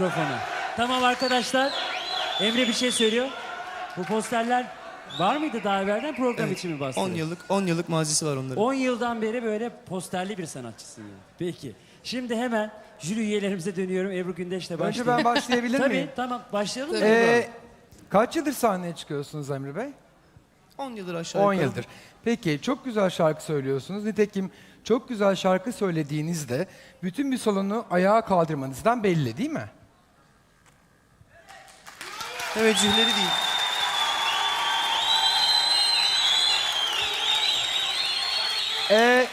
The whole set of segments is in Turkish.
mikrofona. Tamam arkadaşlar. Emre bir şey söylüyor. Bu posterler var mıydı daha evvelden program için mi bastınız? 10 yıllık 10 yıllık mazisi var onların. 10 yıldan beri böyle posterli bir sanatçısın yani. Peki. Şimdi hemen jüri üyelerimize dönüyorum. Ebru Gündeş'le başlayalım. Önce ben başlayabilir Tabii miyim? tamam başlayalım. mı? Ee, kaç yıldır sahneye çıkıyorsunuz Emre Bey? 10 yıldır aşağı 10 yukarı. yıldır. Peki çok güzel şarkı söylüyorsunuz. Nitekim çok güzel şarkı söylediğinizde bütün bir salonu ayağa kaldırmanızdan belli değil mi? Teveccühleri değil. Ee,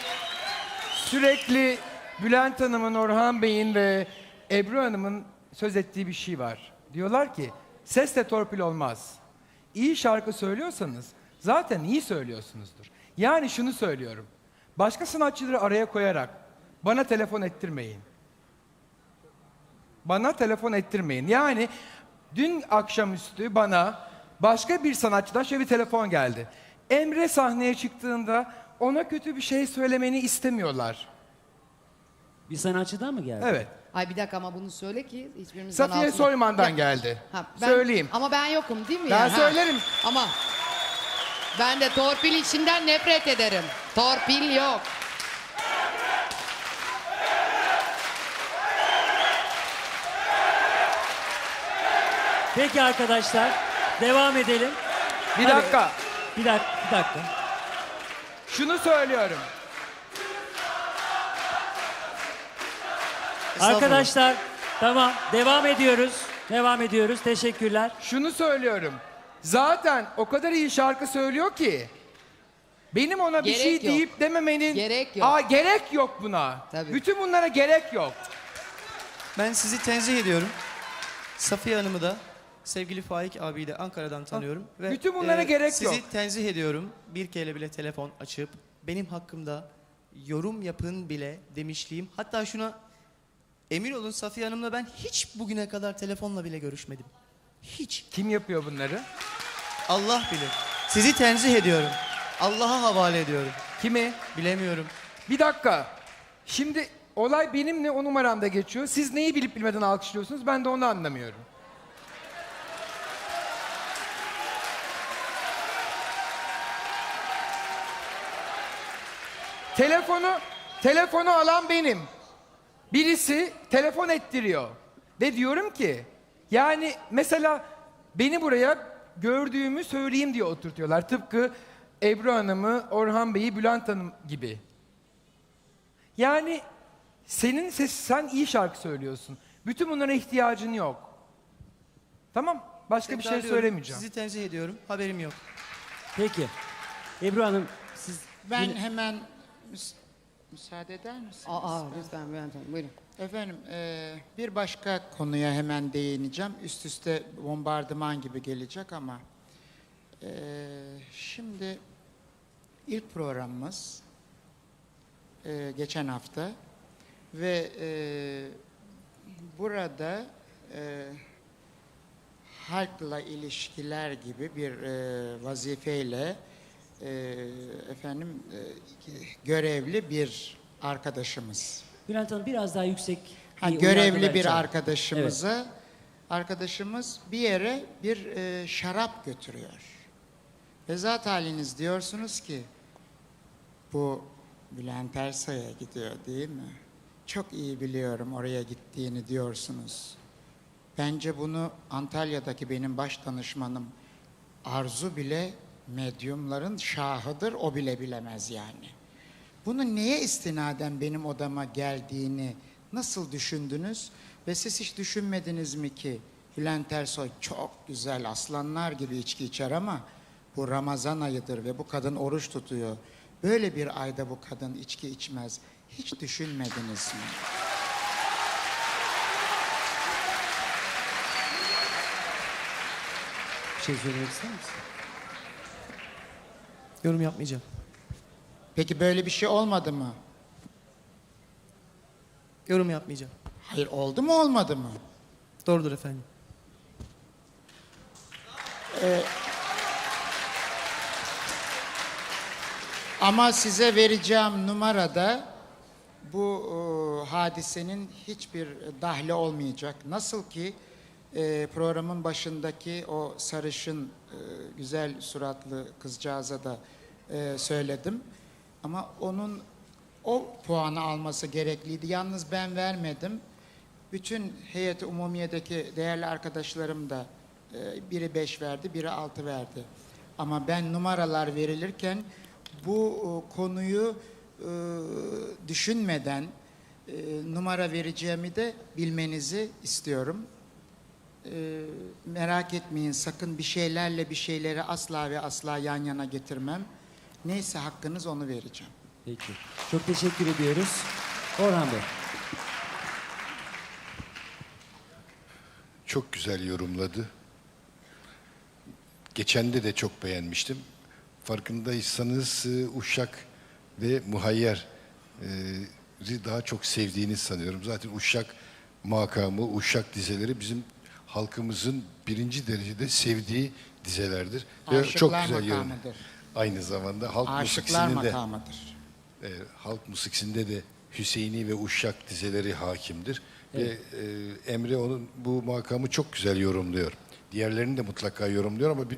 sürekli Bülent Hanım'ın, Orhan Bey'in ve Ebru Hanım'ın söz ettiği bir şey var. Diyorlar ki sesle torpil olmaz. İyi şarkı söylüyorsanız zaten iyi söylüyorsunuzdur. Yani şunu söylüyorum. Başka sanatçıları araya koyarak bana telefon ettirmeyin. Bana telefon ettirmeyin. Yani dün akşamüstü bana başka bir sanatçıdan şöyle bir telefon geldi. Emre sahneye çıktığında ona kötü bir şey söylemeni istemiyorlar. Bir sanatçıdan mı geldi? Evet. Ay bir dakika ama bunu söyle ki hiçbirimizden Safiye altına- Soyman'dan Ya- geldi. Ha, ben- Söyleyeyim. Ama ben yokum değil mi? Ben yani? Ha. söylerim. Ama ben de torpil içinden nefret ederim. Torpil yok. Peki arkadaşlar devam edelim. Bir Hadi. dakika. Bir dakika, bir dakika. Şunu söylüyorum. Arkadaşlar tamam devam ediyoruz. Devam ediyoruz. Teşekkürler. Şunu söylüyorum. Zaten o kadar iyi şarkı söylüyor ki benim ona bir Gerek şey yok. deyip dememenin Gerek yok. Aa, gerek yok buna. Tabii. Bütün bunlara gerek yok. Ben sizi tenzih ediyorum. Safiye Hanım'ı da sevgili Faik abiyi de Ankara'dan tanıyorum. Ve bütün bunlara gerek sizi yok. tenzih ediyorum. Bir kere bile telefon açıp benim hakkımda yorum yapın bile demişliğim. Hatta şuna emin olun Safiye Hanım'la ben hiç bugüne kadar telefonla bile görüşmedim. Hiç. Kim yapıyor bunları? Allah bilir. Sizi tenzih ediyorum. Allah'a havale ediyorum. Kimi? Bilemiyorum. Bir dakika. Şimdi olay benimle o numaramda geçiyor. Siz neyi bilip bilmeden alkışlıyorsunuz? Ben de onu anlamıyorum. Telefonu telefonu alan benim. Birisi telefon ettiriyor. Ve diyorum ki yani mesela beni buraya gördüğümü söyleyeyim diye oturtuyorlar. Tıpkı Ebru Hanım'ı, Orhan Bey'i, Bülent Hanım gibi. Yani senin ses, sen iyi şarkı söylüyorsun. Bütün bunlara ihtiyacın yok. Tamam, başka bir şey Tekrarlıyorum. söylemeyeceğim. Sizi tenzih ediyorum. Haberim yok. Peki. Ebru Hanım siz Ben yine- hemen müs- müsaade eder misiniz? Aa lütfen Bülent Hanım buyurun. Efendim e, bir başka konuya hemen değineceğim. Üst üste bombardıman gibi gelecek ama e, şimdi ilk programımız e, geçen hafta ve e, burada e, halkla ilişkiler gibi bir e, vazifeyle e, efendim e, görevli bir arkadaşımız. Bülent Hanım biraz daha yüksek. Ha, görevli bir çağır. arkadaşımıza arkadaşımız bir yere bir e, şarap götürüyor. Ve zat haliniz diyorsunuz ki bu Bülent Ersoy'a gidiyor değil mi? Çok iyi biliyorum oraya gittiğini diyorsunuz. Bence bunu Antalya'daki benim baş danışmanım Arzu bile medyumların şahıdır o bile bilemez yani. Bunu neye istinaden benim odama geldiğini nasıl düşündünüz? Ve siz hiç düşünmediniz mi ki Bülent Ersoy çok güzel aslanlar gibi içki içer ama bu Ramazan ayıdır ve bu kadın oruç tutuyor. Böyle bir ayda bu kadın içki içmez. Hiç düşünmediniz mi? Bir şey söylemek misin? Yorum yapmayacağım. Peki böyle bir şey olmadı mı? Yorum yapmayacağım. Hayır oldu mu olmadı mı? Doğrudur efendim. Ama size vereceğim numarada bu e, hadisenin hiçbir dahli olmayacak. Nasıl ki e, programın başındaki o sarışın e, güzel suratlı kızcağıza da e, söyledim. Ama onun o puanı alması gerekliydi. Yalnız ben vermedim. Bütün heyeti umumiyedeki değerli arkadaşlarım da e, biri 5 verdi, biri 6 verdi. Ama ben numaralar verilirken bu e, konuyu e, düşünmeden e, numara vereceğimi de bilmenizi istiyorum. E, merak etmeyin sakın bir şeylerle bir şeyleri asla ve asla yan yana getirmem. Neyse hakkınız onu vereceğim. Peki. Çok teşekkür ediyoruz. Orhan Bey. Çok güzel yorumladı. Geçende de çok beğenmiştim. Farkındaysanız e, Uşak ve Muhayyer e, daha çok sevdiğini sanıyorum. Zaten Uşak makamı, Uşak dizeleri bizim halkımızın birinci derecede sevdiği dizelerdir. Ve Aşıklar çok güzel makamıdır. Aynı zamanda halk Aşıklar musikisinin de makamıdır. e, halk musikisinde de Hüseyini ve Uşak dizeleri hakimdir. Ve e, Emre onun bu makamı çok güzel yorumluyor. Diğerlerini de mutlaka yorumluyor ama bir,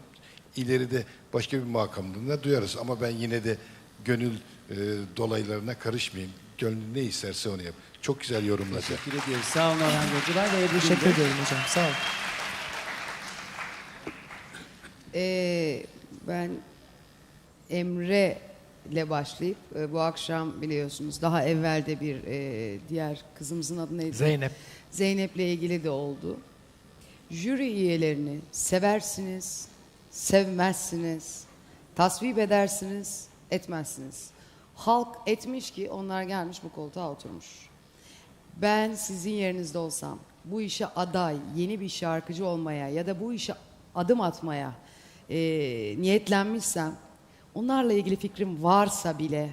ileride başka bir makamında duyarız. Ama ben yine de gönül e, dolaylarına karışmayayım. Gönlün ne isterse onu yap. Çok güzel yorumladı. Teşekkür ediyoruz. Sağ olun Orhan Beyciler ve Ebru Teşekkür Gündeş. ediyorum hocam. Sağ olun. Ee, ben Emre ile başlayıp e, bu akşam biliyorsunuz daha evvelde bir e, diğer kızımızın adı neydi? Zeynep. Zeynep'le ilgili de oldu. Jüri üyelerini seversiniz, sevmezsiniz, tasvip edersiniz, etmezsiniz. Halk etmiş ki onlar gelmiş bu koltuğa oturmuş. Ben sizin yerinizde olsam bu işe aday, yeni bir şarkıcı olmaya ya da bu işe adım atmaya e, niyetlenmişsem onlarla ilgili fikrim varsa bile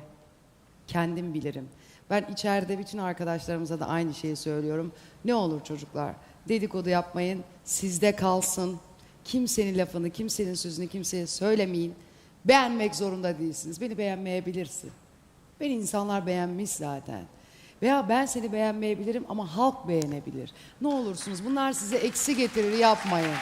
kendim bilirim. Ben içeride bütün arkadaşlarımıza da aynı şeyi söylüyorum. Ne olur çocuklar dedikodu yapmayın, sizde kalsın. Kimsenin lafını, kimsenin sözünü kimseye söylemeyin. Beğenmek zorunda değilsiniz. Beni beğenmeyebilirsin. Beni insanlar beğenmiş zaten. Veya ben seni beğenmeyebilirim ama halk beğenebilir. Ne olursunuz bunlar size eksi getirir yapmayın.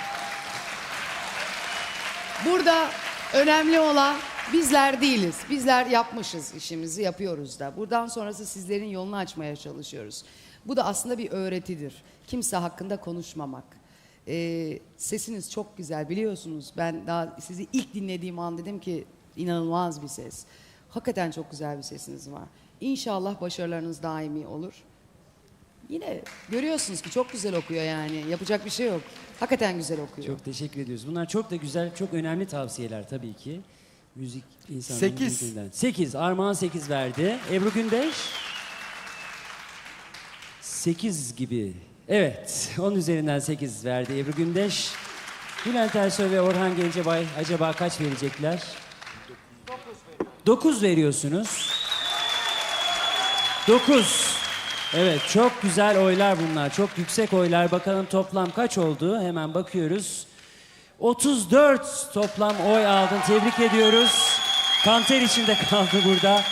Burada önemli olan bizler değiliz. Bizler yapmışız işimizi, yapıyoruz da. Buradan sonrası sizlerin yolunu açmaya çalışıyoruz. Bu da aslında bir öğretidir. Kimse hakkında konuşmamak. Ee, sesiniz çok güzel biliyorsunuz. Ben daha sizi ilk dinlediğim an dedim ki inanılmaz bir ses. Hakikaten çok güzel bir sesiniz var. İnşallah başarılarınız daimi olur. Yine görüyorsunuz ki çok güzel okuyor yani. Yapacak bir şey yok. Hakikaten güzel okuyor. Çok teşekkür ediyoruz. Bunlar çok da güzel, çok önemli tavsiyeler tabii ki. Müzik insanların Sekiz. müziğinden. 8. Armağan 8 verdi. Ebru Gündeş 8 gibi. Evet. 10 üzerinden 8 verdi Ebru Gündeş. Bülent Ersoy ve Orhan Gencebay acaba kaç verecekler? 9 veriyorsunuz. 9. Evet çok güzel oylar bunlar. Çok yüksek oylar. Bakalım toplam kaç oldu? Hemen bakıyoruz. 34 toplam oy aldın. Tebrik ediyoruz. Kanter içinde kaldı burada.